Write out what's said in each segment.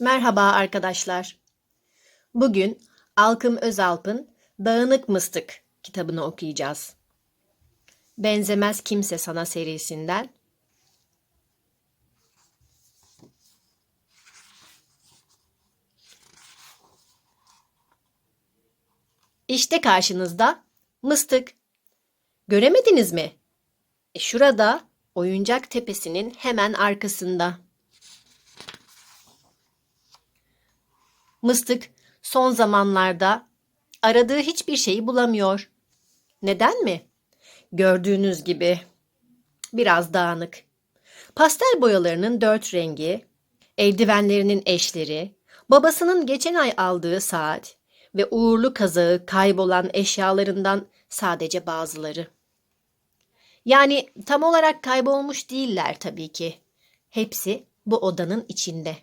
Merhaba arkadaşlar. Bugün Alkım Özalp'ın Dağınık Mıstık kitabını okuyacağız. Benzemez Kimse Sana serisinden. İşte karşınızda mıstık. Göremediniz mi? E şurada oyuncak tepesinin hemen arkasında. Mıstık son zamanlarda aradığı hiçbir şeyi bulamıyor. Neden mi? Gördüğünüz gibi biraz dağınık. Pastel boyalarının dört rengi, eldivenlerinin eşleri, babasının geçen ay aldığı saat ve uğurlu kazağı kaybolan eşyalarından sadece bazıları. Yani tam olarak kaybolmuş değiller tabii ki. Hepsi bu odanın içinde.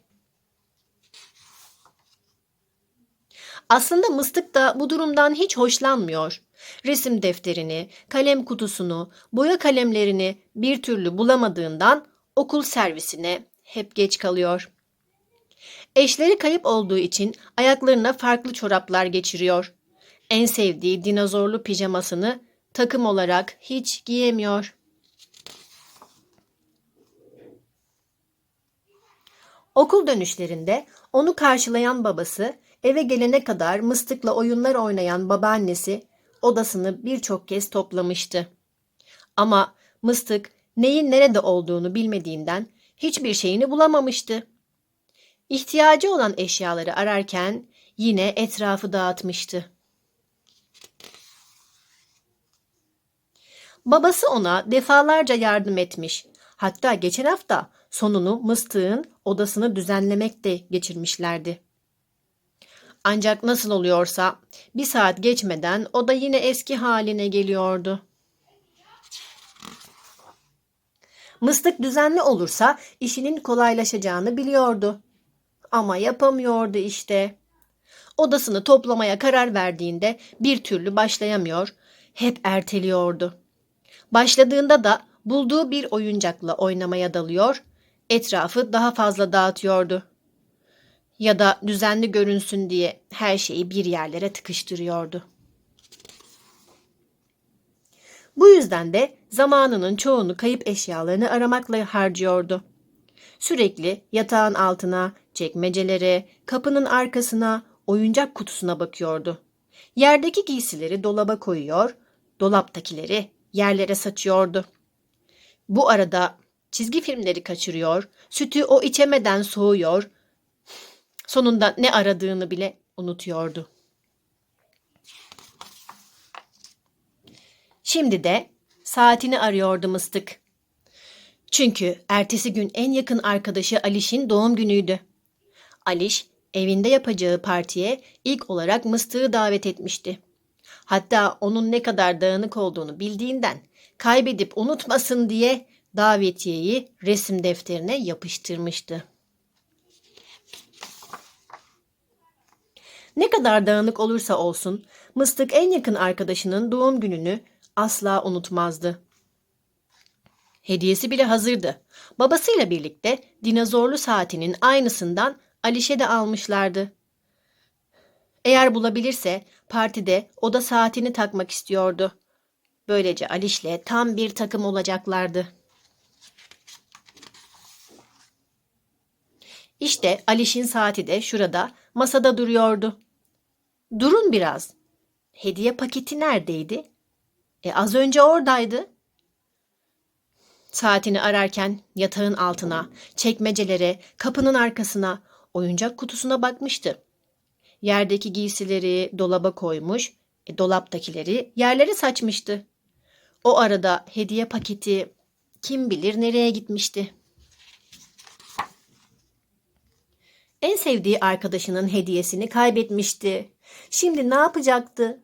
Aslında Mıstık da bu durumdan hiç hoşlanmıyor. Resim defterini, kalem kutusunu, boya kalemlerini bir türlü bulamadığından okul servisine hep geç kalıyor. Eşleri kayıp olduğu için ayaklarına farklı çoraplar geçiriyor. En sevdiği dinozorlu pijamasını takım olarak hiç giyemiyor. Okul dönüşlerinde onu karşılayan babası eve gelene kadar mıstıkla oyunlar oynayan babaannesi odasını birçok kez toplamıştı. Ama mıstık neyin nerede olduğunu bilmediğinden hiçbir şeyini bulamamıştı. İhtiyacı olan eşyaları ararken yine etrafı dağıtmıştı. Babası ona defalarca yardım etmiş. Hatta geçen hafta sonunu mıstığın odasını düzenlemekte geçirmişlerdi. Ancak nasıl oluyorsa bir saat geçmeden o da yine eski haline geliyordu. Mıstık düzenli olursa işinin kolaylaşacağını biliyordu. Ama yapamıyordu işte. Odasını toplamaya karar verdiğinde bir türlü başlayamıyor, hep erteliyordu. Başladığında da bulduğu bir oyuncakla oynamaya dalıyor, etrafı daha fazla dağıtıyordu. Ya da düzenli görünsün diye her şeyi bir yerlere tıkıştırıyordu. Bu yüzden de zamanının çoğunu kayıp eşyalarını aramakla harcıyordu. Sürekli yatağın altına, çekmecelere, kapının arkasına, oyuncak kutusuna bakıyordu. Yerdeki giysileri dolaba koyuyor, dolaptakileri yerlere saçıyordu. Bu arada çizgi filmleri kaçırıyor, sütü o içemeden soğuyor, sonunda ne aradığını bile unutuyordu. Şimdi de saatini arıyordu mıstık. Çünkü ertesi gün en yakın arkadaşı Aliş'in doğum günüydü. Aliş evinde yapacağı partiye ilk olarak mıstığı davet etmişti. Hatta onun ne kadar dağınık olduğunu bildiğinden kaybedip unutmasın diye davetiyeyi resim defterine yapıştırmıştı. Ne kadar dağınık olursa olsun Mıstık en yakın arkadaşının doğum gününü asla unutmazdı. Hediyesi bile hazırdı. Babasıyla birlikte dinozorlu saatinin aynısından Aliş'e de almışlardı. Eğer bulabilirse partide o da saatini takmak istiyordu. Böylece Aliş'le tam bir takım olacaklardı. İşte Aliş'in saati de şurada masada duruyordu. Durun biraz. Hediye paketi neredeydi? E az önce oradaydı. Saatini ararken yatağın altına, çekmecelere, kapının arkasına, oyuncak kutusuna bakmıştı. Yerdeki giysileri dolaba koymuş, e, dolaptakileri yerlere saçmıştı. O arada hediye paketi kim bilir nereye gitmişti. En sevdiği arkadaşının hediyesini kaybetmişti. Şimdi ne yapacaktı?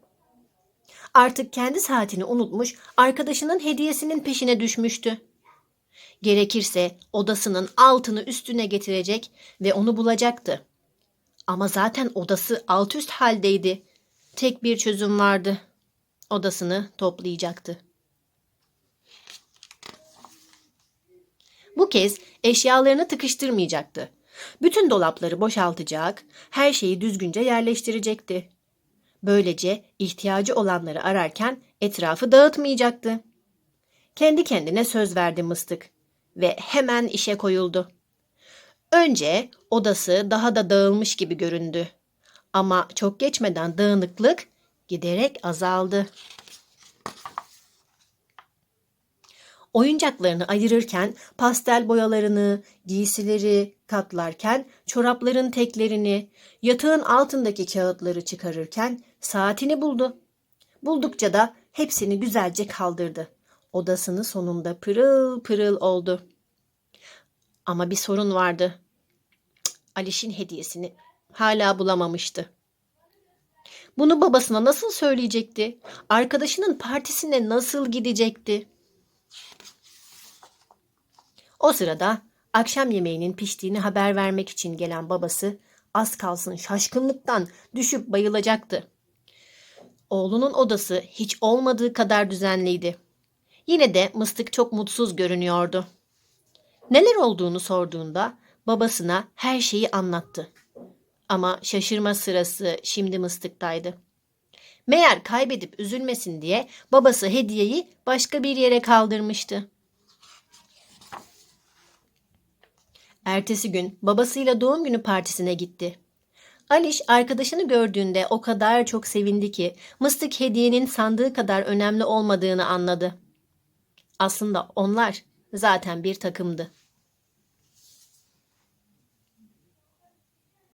Artık kendi saatini unutmuş, arkadaşının hediyesinin peşine düşmüştü. Gerekirse odasının altını üstüne getirecek ve onu bulacaktı. Ama zaten odası alt üst haldeydi. Tek bir çözüm vardı. Odasını toplayacaktı. Bu kez eşyalarını tıkıştırmayacaktı. Bütün dolapları boşaltacak, her şeyi düzgünce yerleştirecekti. Böylece ihtiyacı olanları ararken etrafı dağıtmayacaktı. Kendi kendine söz verdi mıstık ve hemen işe koyuldu. Önce odası daha da dağılmış gibi göründü. Ama çok geçmeden dağınıklık giderek azaldı. Oyuncaklarını ayırırken pastel boyalarını, giysileri katlarken çorapların teklerini, yatağın altındaki kağıtları çıkarırken saatini buldu. Buldukça da hepsini güzelce kaldırdı. Odasını sonunda pırıl pırıl oldu. Ama bir sorun vardı. Aliş'in hediyesini hala bulamamıştı. Bunu babasına nasıl söyleyecekti? Arkadaşının partisine nasıl gidecekti? O sırada akşam yemeğinin piştiğini haber vermek için gelen babası az kalsın şaşkınlıktan düşüp bayılacaktı. Oğlunun odası hiç olmadığı kadar düzenliydi. Yine de mıstık çok mutsuz görünüyordu. Neler olduğunu sorduğunda babasına her şeyi anlattı. Ama şaşırma sırası şimdi mıstıktaydı. Meğer kaybedip üzülmesin diye babası hediyeyi başka bir yere kaldırmıştı. Ertesi gün babasıyla doğum günü partisine gitti. Aliş arkadaşını gördüğünde o kadar çok sevindi ki mıstık hediyenin sandığı kadar önemli olmadığını anladı. Aslında onlar zaten bir takımdı.